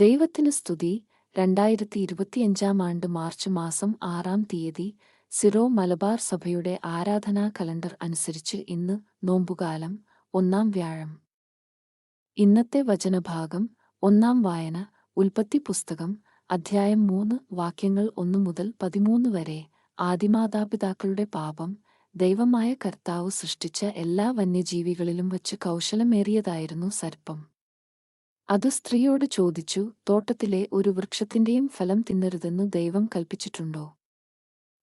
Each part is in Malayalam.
ദൈവത്തിന് സ്തുതി. രണ്ടായിരത്തി ഇരുപത്തിയഞ്ചാം ആണ്ട് മാർച്ച് മാസം ആറാം തീയതി സിറോ മലബാർ സഭയുടെ ആരാധനാ കലണ്ടർ അനുസരിച്ച് ഇന്ന് നോമ്പുകാലം ഒന്നാം വ്യാഴം. ഇന്നത്തെ വചനഭാഗം ഒന്നാം വായന ഉൽപ്പത്തി പുസ്തകം അധ്യായം മൂന്ന് വാക്യങ്ങൾ ഒന്നു മുതൽ പതിമൂന്ന് വരെ ആദിമാതാപിതാക്കളുടെ പാപം ദൈവമായ കർത്താവ് സൃഷ്ടിച്ച എല്ലാ വന്യജീവികളിലും വച്ച് കൗശലമേറിയതായിരുന്നു സർപ്പം. അത് സ്ത്രീയോട് ചോദിച്ചു തോട്ടത്തിലെ ഒരു വൃക്ഷത്തിന്റെയും ഫലം തിന്നരുതെന്നു ദൈവം കൽപ്പിച്ചിട്ടുണ്ടോ?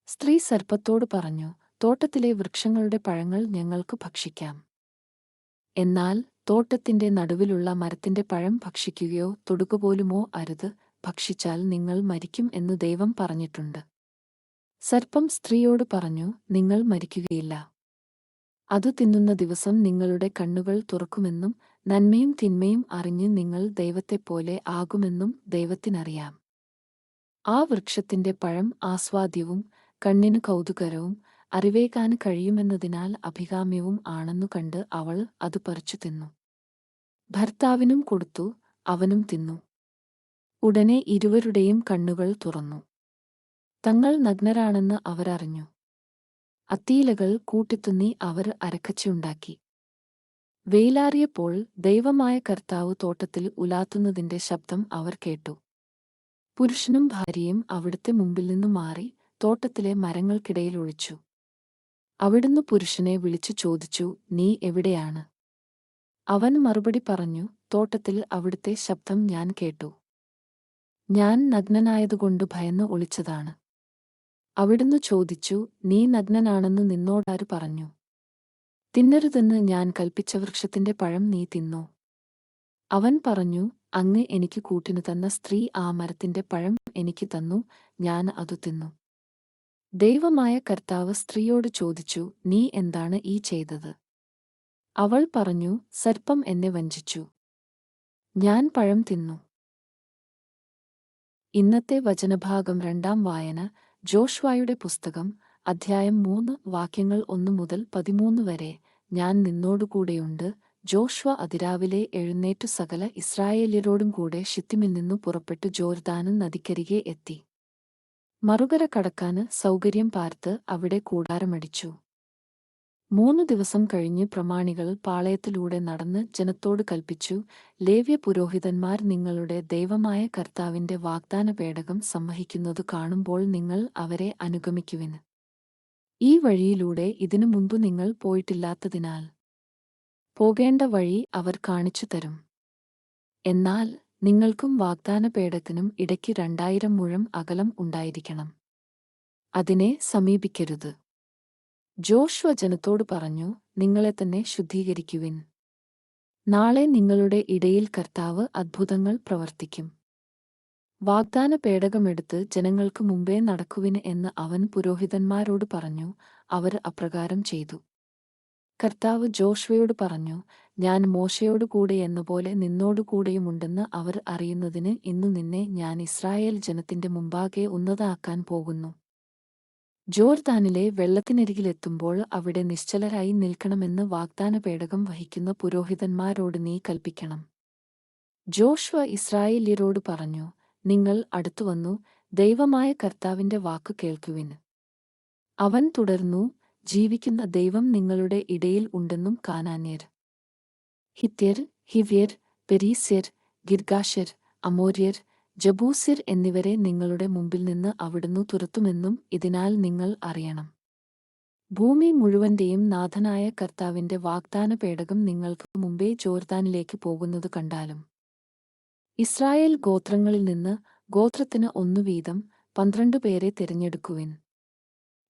സ്ത്രീ സർപ്പത്തോട് പറഞ്ഞു തോട്ടത്തിലെ വൃക്ഷങ്ങളുടെ പഴങ്ങൾ ഞങ്ങൾക്ക് ഭക്ഷിക്കാം. എന്നാൽ തോട്ടത്തിന്റെ നടുവിലുള്ള മരത്തിന്റെ പഴം ഭക്ഷിക്കുകയോ തൊടുകുപോലുമോ അരുത് ഭക്ഷിച്ചാൽ നിങ്ങൾ മരിക്കും എന്ന് ദൈവം പറഞ്ഞിട്ടുണ്ട്. സർപ്പം സ്ത്രീയോട് പറഞ്ഞു നിങ്ങൾ മരിക്കുകയില്ല. അതു തിന്നുന്ന ദിവസം നിങ്ങളുടെ കണ്ണുകൾ തുറക്കുമെന്നും നന്മയും തിന്മയും അറിഞ്ഞ് നിങ്ങൾ ദൈവത്തെപ്പോലെ ആകുമെന്നും ദൈവത്തിനറിയാം. ആ വൃക്ഷത്തിന്റെ പഴം ആസ്വാദ്യവും കണ്ണിനു കൗതുകരവും അറിവേകാൻ കഴിയുമെന്നതിനാൽ അഭികാമ്യവും ആണെന്നു കണ്ട് അവൾ അത് പറിച്ചു തിന്നു. ഭർത്താവിനും കൊടുത്തു അവനും തിന്നു. ഉടനെ ഇരുവരുടെയും കണ്ണുകൾ തുറന്നു. തങ്ങൾ നഗ്നരാണെന്ന് അവരറിഞ്ഞു അത്തീലകൾ കൂട്ടിത്തുന്നി അവർ അരക്കച്ചയുണ്ടാക്കി. വെയിലാറിയപ്പോൾ ദൈവമായ കർത്താവ് തോട്ടത്തിൽ ഉലാത്തുന്നതിന്റെ ശബ്ദം അവർ കേട്ടു. പുരുഷനും ഭാര്യയും അവിടുത്തെ മുമ്പിൽ നിന്നു മാറി തോട്ടത്തിലെ മരങ്ങൾക്കിടയിൽ ഒളിച്ചു. അവിടുന്ന് പുരുഷനെ വിളിച്ചു ചോദിച്ചു നീ എവിടെയാണ്? അവൻ മറുപടി പറഞ്ഞു തോട്ടത്തിൽ അവിടുത്തെ ശബ്ദം ഞാൻ കേട്ടു. ഞാൻ നഗ്നനായതുകൊണ്ട് ഭയന്ന് ഒളിച്ചതാണ്. അവിടുന്ന് ചോദിച്ചു നീ നഗ്നനാണെന്ന് നിന്നോടാര് പറഞ്ഞു? തിന്നരുതെന്ന് ഞാൻ കൽപ്പിച്ച വൃക്ഷത്തിന്റെ പഴം നീ തിന്നോ. അവൻ പറഞ്ഞു അങ്ങ് എനിക്ക് കൂട്ടിനു തന്ന സ്ത്രീ ആ മരത്തിന്റെ പഴം എനിക്ക് തന്നു ഞാൻ അതു തിന്നു. ദൈവമായ കർത്താവ് സ്ത്രീയോട് ചോദിച്ചു നീ എന്താണ് ഈ ചെയ്തത്? അവൾ പറഞ്ഞു സർപ്പം എന്നെ വഞ്ചിച്ചു. ഞാൻ പഴം തിന്നു. ഇന്നത്തെ വചനഭാഗം രണ്ടാം വായന ജോഷ്വായുടെ പുസ്തകം അധ്യായം മൂന്ന് വാക്യങ്ങൾ ഒന്നു മുതൽ പതിമൂന്ന് വരെ. ഞാൻ നിന്നോടുകൂടെയുണ്ട് ജോഷ്വ അതിരാവിലെ എഴുന്നേറ്റു സകല ഇസ്രായേല്യരോടും കൂടെ ഷിത്തിമിൽ നിന്നു പുറപ്പെട്ടു ജോർദാനും നദിക്കരികെ എത്തി. മറുകര കടക്കാന് സൗകര്യം പാർത്ത് അവിടെ കൂടാരമടിച്ചു. മൂന്നു ദിവസം കഴിഞ്ഞ് പ്രമാണികൾ പാളയത്തിലൂടെ നടന്ന് ജനത്തോട് കൽപ്പിച്ചു ലേവ്യ പുരോഹിതന്മാർ നിങ്ങളുടെ ദൈവമായ കർത്താവിന്റെ വാഗ്ദാന പേടകം സംവഹിക്കുന്നതു കാണുമ്പോൾ നിങ്ങൾ അവരെ അനുഗമിക്കുവിന് ഈ വഴിയിലൂടെ ഇതിനു മുമ്പ് നിങ്ങൾ പോയിട്ടില്ലാത്തതിനാൽ പോകേണ്ട വഴി അവർ കാണിച്ചു തരും. എന്നാൽ നിങ്ങൾക്കും വാഗ്ദാന പേടത്തിനും ഇടയ്ക്ക് രണ്ടായിരം മുഴം അകലം ഉണ്ടായിരിക്കണം. അതിനെ സമീപിക്കരുത്. ജോഷ്വ ജനത്തോട് പറഞ്ഞു നിങ്ങളെ തന്നെ ശുദ്ധീകരിക്കുവിൻ. നാളെ നിങ്ങളുടെ ഇടയിൽ കർത്താവ് അത്ഭുതങ്ങൾ പ്രവർത്തിക്കും. വാഗ്ദാന പേടകമെടുത്ത് ജനങ്ങൾക്ക് മുമ്പേ നടക്കുവിന് എന്ന് അവൻ പുരോഹിതന്മാരോട് പറഞ്ഞു അവർ അപ്രകാരം ചെയ്തു. കർത്താവ് ജോഷ്വയോട് പറഞ്ഞു ഞാൻ മോശയോട് കൂടെ എന്നപോലെ നിന്നോടുകൂടെയുമുണ്ടെന്ന് അവർ അറിയുന്നതിന് ഇന്നു നിന്നെ ഞാൻ ഇസ്രായേൽ ജനത്തിന്റെ മുമ്പാകെ ഉന്നതാക്കാൻ പോകുന്നു. ജോർദാനിലെ വെള്ളത്തിനരികിലെത്തുമ്പോൾ അവിടെ നിശ്ചലരായി നിൽക്കണമെന്ന് വാഗ്ദാന പേടകം വഹിക്കുന്ന പുരോഹിതന്മാരോട് നീ കൽപ്പിക്കണം. ജോഷ്വ ഇസ്രായേല്യരോട് പറഞ്ഞു നിങ്ങൾ അടുത്തുവന്നു ദൈവമായ കർത്താവിന്റെ വാക്കു കേൾക്കുവിൻ. അവൻ തുടർന്നു ജീവിക്കുന്ന ദൈവം നിങ്ങളുടെ ഇടയിൽ ഉണ്ടെന്നും കാനാന്യർ. ഹിത്യർ ഹിവ്യർ പെരീസ്യർ ഗിർഗാഷ്യർ അമോര്യർ ജബൂസിർ എന്നിവരെ നിങ്ങളുടെ മുമ്പിൽ നിന്ന് അവിടുന്ന് തുരത്തുമെന്നും ഇതിനാൽ നിങ്ങൾ അറിയണം. ഭൂമി മുഴുവന്റെയും നാഥനായ കർത്താവിന്റെ വാഗ്ദാന പേടകം നിങ്ങൾക്ക് മുമ്പേ ജോർദാനിലേക്ക് പോകുന്നത് കണ്ടാലും ഇസ്രായേൽ ഗോത്രങ്ങളിൽ നിന്ന് ഗോത്രത്തിന് ഒന്നു വീതം പന്ത്രണ്ട് പേരെ തിരഞ്ഞെടുക്കുവിൻ.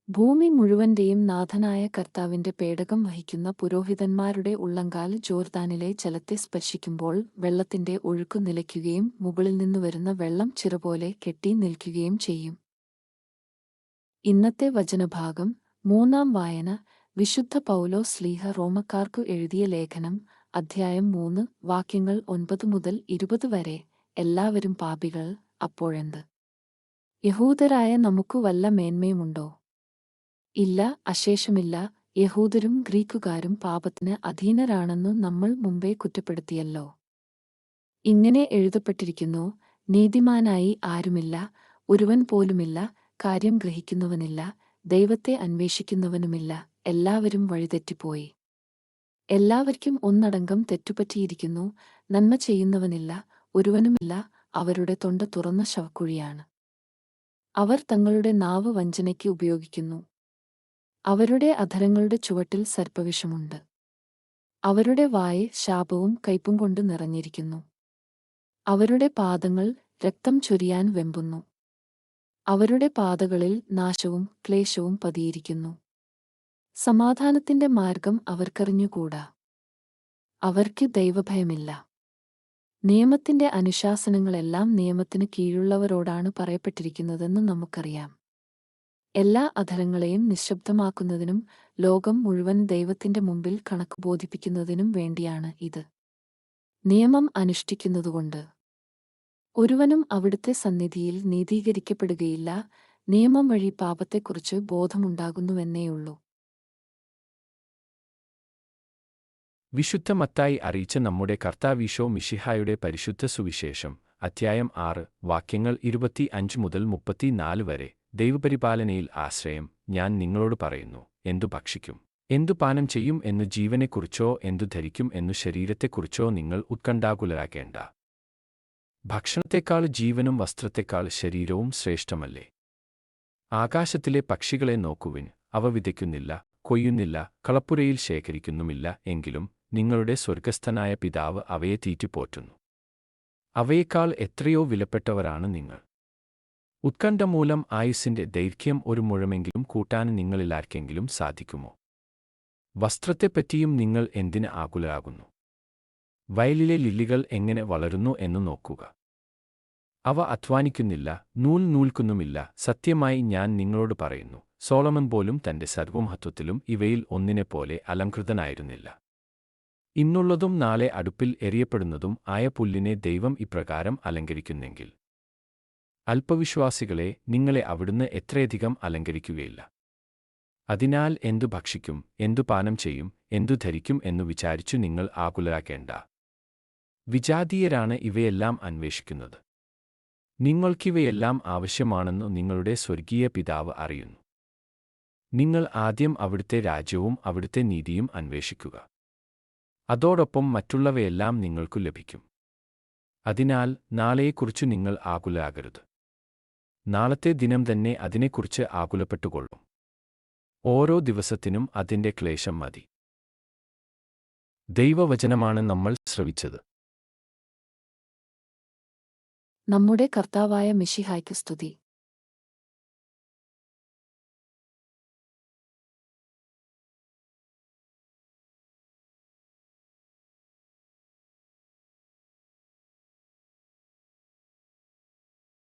ഭൂമി മുഴുവന്റെയും നാഥനായ കർത്താവിന്റെ പേടകം വഹിക്കുന്ന പുരോഹിതന്മാരുടെ ഉള്ളങ്കാൽ ജോർദാനിലെ ജലത്തെ സ്പർശിക്കുമ്പോൾ വെള്ളത്തിന്റെ ഒഴുക്കു നിലയ്ക്കുകയും മുകളിൽ നിന്നു വരുന്ന വെള്ളം ചിറപോലെ കെട്ടി നിൽക്കുകയും ചെയ്യും. ഇന്നത്തെ വചനഭാഗം മൂന്നാം വായന വിശുദ്ധ പൗലോ സ്ലീഹ റോമക്കാർക്കു എഴുതിയ ലേഖനം അധ്യായം മൂന്ന് വാക്യങ്ങൾ ഒൻപത് മുതൽ ഇരുപത് വരെ. എല്ലാവരും പാപികൾ അപ്പോഴെന്ത് യഹൂദരായ നമുക്കു വല്ല മേന്മയുമുണ്ടോ? ഇല്ല അശേഷമില്ല. യഹൂദരും ഗ്രീക്കുകാരും പാപത്തിന് അധീനരാണെന്നു നമ്മൾ മുമ്പേ കുറ്റപ്പെടുത്തിയല്ലോ. ഇങ്ങനെ എഴുതപ്പെട്ടിരിക്കുന്നു നീതിമാനായി ആരുമില്ല ഒരുവൻ പോലുമില്ല കാര്യം ഗ്രഹിക്കുന്നവനില്ല ദൈവത്തെ അന്വേഷിക്കുന്നവനുമില്ല എല്ലാവരും വഴിതെറ്റിപ്പോയി. എല്ലാവർക്കും ഒന്നടങ്കം തെറ്റുപറ്റിയിരിക്കുന്നു. നന്മ ചെയ്യുന്നവനില്ല ഒരുവനുമില്ല അവരുടെ തൊണ്ട തുറന്ന ശവക്കുഴിയാണ്. അവർ തങ്ങളുടെ നാവ് വഞ്ചനയ്ക്ക് ഉപയോഗിക്കുന്നു. അവരുടെ അധരങ്ങളുടെ ചുവട്ടിൽ സർപ്പവിഷമുണ്ട്. അവരുടെ വായ് ശാപവും കയ്പും കൊണ്ട് നിറഞ്ഞിരിക്കുന്നു. അവരുടെ പാദങ്ങൾ രക്തം ചൊരിയാൻ വെമ്പുന്നു. അവരുടെ പാതകളിൽ നാശവും ക്ലേശവും പതിയിരിക്കുന്നു. സമാധാനത്തിന്റെ മാർഗം അവർക്കറിഞ്ഞുകൂടാ. അവർക്ക് ദൈവഭയമില്ല. നിയമത്തിന്റെ അനുശാസനങ്ങളെല്ലാം നിയമത്തിന് കീഴുള്ളവരോടാണ് പറയപ്പെട്ടിരിക്കുന്നതെന്ന് നമുക്കറിയാം. എല്ലാ അധരങ്ങളെയും നിശബ്ദമാക്കുന്നതിനും ലോകം മുഴുവൻ ദൈവത്തിന്റെ മുമ്പിൽ കണക്ക് ബോധിപ്പിക്കുന്നതിനും വേണ്ടിയാണ് ഇത്. നിയമം അനുഷ്ഠിക്കുന്നതുകൊണ്ട്. ഒരുവനും അവിടുത്തെ സന്നിധിയിൽ നീതീകരിക്കപ്പെടുകയില്ല. നിയമം വഴി പാപത്തെക്കുറിച്ച് ബോധമുണ്ടാകുന്നുവെന്നേയുള്ളൂ. വിശുദ്ധ മത്തായി അറിയിച്ച നമ്മുടെ കർത്താവീശോ മിഷിഹായുടെ പരിശുദ്ധ സുവിശേഷം അധ്യായം ആറ് വാക്യങ്ങൾ ഇരുപത്തി അഞ്ച് മുതൽ മുപ്പത്തിനാല് വരെ. ദൈവപരിപാലനയിൽ ആശ്രയം ഞാൻ നിങ്ങളോട് പറയുന്നു എന്തു ഭക്ഷിക്കും? എന്തു പാനം ചെയ്യും എന്നു ജീവനെക്കുറിച്ചോ എന്തു ധരിക്കും എന്നു ശരീരത്തെക്കുറിച്ചോ നിങ്ങൾ ഉത്കണ്ഠാകുലരാക്കേണ്ട. ഭക്ഷണത്തെക്കാൾ ജീവനും വസ്ത്രത്തെക്കാൾ ശരീരവും ശ്രേഷ്ഠമല്ലേ? ആകാശത്തിലെ പക്ഷികളെ നോക്കുവിൻ അവ വിതയ്ക്കുന്നില്ല കൊയ്യുന്നില്ല കളപ്പുരയിൽ ശേഖരിക്കുന്നുമില്ല എങ്കിലും നിങ്ങളുടെ സ്വർഗസ്ഥനായ പിതാവ് അവയെ തീറ്റിപ്പോറ്റുന്നു. അവയേക്കാൾ എത്രയോ വിലപ്പെട്ടവരാണ് നിങ്ങൾ. ഉത്കണ്ഠ മൂലം ആയുസ്സിന്റെ ദൈർഘ്യം ഒരു മുഴമെങ്കിലും കൂട്ടാൻ നിങ്ങളിലാർക്കെങ്കിലും സാധിക്കുമോ? വസ്ത്രത്തെപ്പറ്റിയും നിങ്ങൾ എന്തിന് ആകുലരാകുന്നു? വയലിലെ ലില്ലികൾ എങ്ങനെ വളരുന്നു എന്ന് നോക്കുക. അവ അധ്വാനിക്കുന്നില്ല നൂൽ നൂൽക്കുന്നുമില്ല സത്യമായി ഞാൻ നിങ്ങളോട് പറയുന്നു സോളമൻ പോലും തന്റെ സർവമഹത്വത്തിലും ഇവയിൽ ഒന്നിനെപ്പോലെ അലങ്കൃതനായിരുന്നില്ല ഇന്നുള്ളതും നാളെ അടുപ്പിൽ എറിയപ്പെടുന്നതും ആയ പുല്ലിനെ ദൈവം ഇപ്രകാരം അലങ്കരിക്കുന്നെങ്കിൽ. അല്പവിശ്വാസികളെ നിങ്ങളെ അവിടുന്ന് എത്രയധികം അലങ്കരിക്കുകയില്ല. അതിനാൽ എന്തു ഭക്ഷിക്കും എന്തു പാനം ചെയ്യും എന്തു ധരിക്കും എന്നു വിചാരിച്ചു നിങ്ങൾ ആകുലരാക്കേണ്ട. വിജാതീയരാണ് ഇവയെല്ലാം അന്വേഷിക്കുന്നത്. നിങ്ങൾക്കിവയെല്ലാം ആവശ്യമാണെന്നു നിങ്ങളുടെ സ്വർഗീയ പിതാവ് അറിയുന്നു. നിങ്ങൾ ആദ്യം അവിടുത്തെ രാജ്യവും അവിടുത്തെ നീതിയും അന്വേഷിക്കുക. അതോടൊപ്പം മറ്റുള്ളവയെല്ലാം നിങ്ങൾക്കു ലഭിക്കും. അതിനാൽ നാളെയെക്കുറിച്ച് നിങ്ങൾ ആകുലാകരുത് നാളത്തെ ദിനം തന്നെ അതിനെക്കുറിച്ച് ആകുലപ്പെട്ടുകൊള്ളും. ഓരോ ദിവസത്തിനും അതിന്റെ ക്ലേശം മതി. ദൈവവചനമാണ് നമ്മൾ ശ്രവിച്ചത്. നമ്മുടെ കർത്താവായ മിഷിഹായ്ക്ക് സ്തുതി.